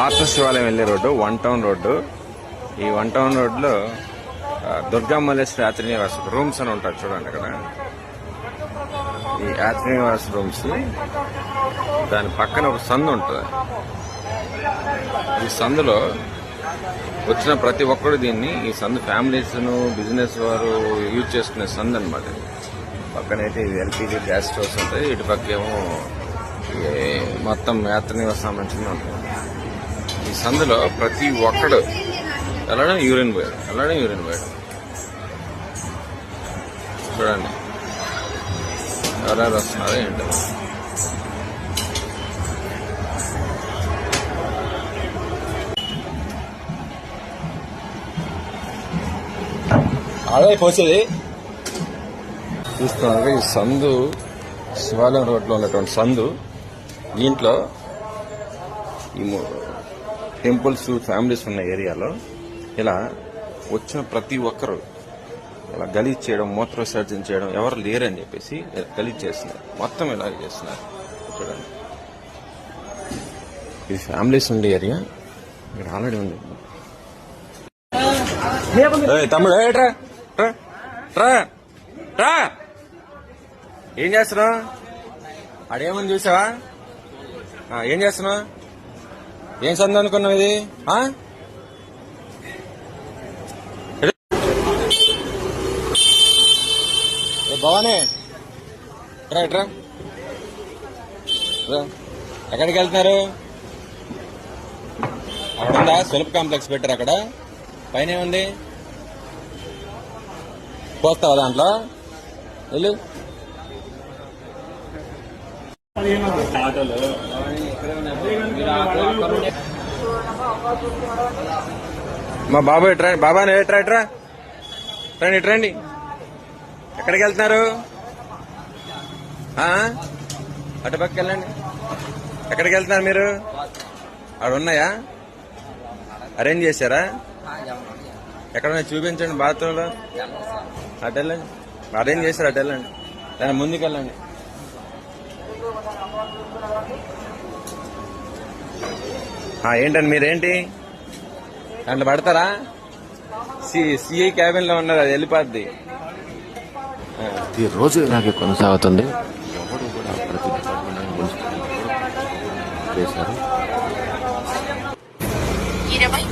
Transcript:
పాత శివాలయం వెళ్ళే రోడ్డు వన్ టౌన్ రోడ్డు. ఈ వన్ టౌన్ రోడ్లో దుర్గామల్లేశ్వరి దుర్గా రూమ్స్ అని ఉంటారు చూడండి అక్కడ. ఈ యాత్రి రూమ్స్ దాని పక్కన ఒక సందు ఉంటుంది. ఈ సందులో వచ్చిన ప్రతి ఒక్కరు దీన్ని ఈ సందు ఫ్యామిలీస్ బిజినెస్ వారు యూజ్ చేసుకునే సందు అనమాట పక్కనైతే ఇది ఎల్పిజి గ్యాస్ స్టోర్స్ ఉంటాయి. ఇటు పక్క ఏమో మొత్తం యాత్రనివాస సంబంధించిన ఉంటుంది ఈ సందులో ప్రతి ఒక్కడు వెళ్ళడం యూరిన్ పోయాడు వెళ్ళడం యూరిన్ పోయాడు. చూడండి. ఎవరెవరు వస్తున్నారో ఏంటో. అదే పోసేది. చూస్తున్నారు ఈ సందు శివాలయం రోడ్లో ఉన్నటువంటి సందు దీంట్లో ఈ టెంపుల్స్ ఫ్యామిలీస్ ఉన్న ఏరియాలో ఇలా వచ్చిన ప్రతి ఒక్కరు ఇలా గలీజ్ చేయడం మూత్ర విసర్జన చేయడం ఎవరు లేరని చెప్పేసి గలీజ్ చేస్తున్నారు. మొత్తం ఇలా చేస్తున్నారు. చూడండి. ఇది ఫ్యామిలీస్ ఉండే ఏరియా. ఇక్కడ ఆల్రెడీ ఉంది. తమ్ముడు ట్రా ట్రా ట్రా ఏం చేస్తున్నావు? అడేమని చూసావా? ఏం చేస్తున్నావు? ఏం సంద అనుకున్నావు ఇది? భవానీ ఎక్కడికి వెళ్తున్నారు? అక్కడ ఉందా సులభ కాంప్లెక్స్ పెట్టారు అక్కడ. పైన ఏముంది? పోస్తావా దాంట్లో? వెళ్ళు. మా బాబాయ్ ట్రైన్ బాబా ఎట్రా ఎట్రా రండి రండి. ఎక్కడికి వెళ్తున్నారు? అటుపక్క వెళ్ళండి. ఎక్కడికి వెళ్తున్నారు మీరు? అక్కడ ఉన్నాయా? అరేంజ్ చేశారా? ఎక్కడ చూపించండి బాత్రూంలో. అటు వెళ్ళండి. అరేంజ్ చేశారు అటు వెళ్ళండి. దాని ముందుకు వెళ్ళండి ఏంటండి మీరేంటి? దాంట్లో పడతారా? సిఐ క్యాబిన్లో ఉన్నారు అది వెళ్ళిపోద్ది. ఈ రోజు ఇలాగే కొనసాగుతుంది. ఎవరు కూడా ప్రతి చేశారు. ఇరవై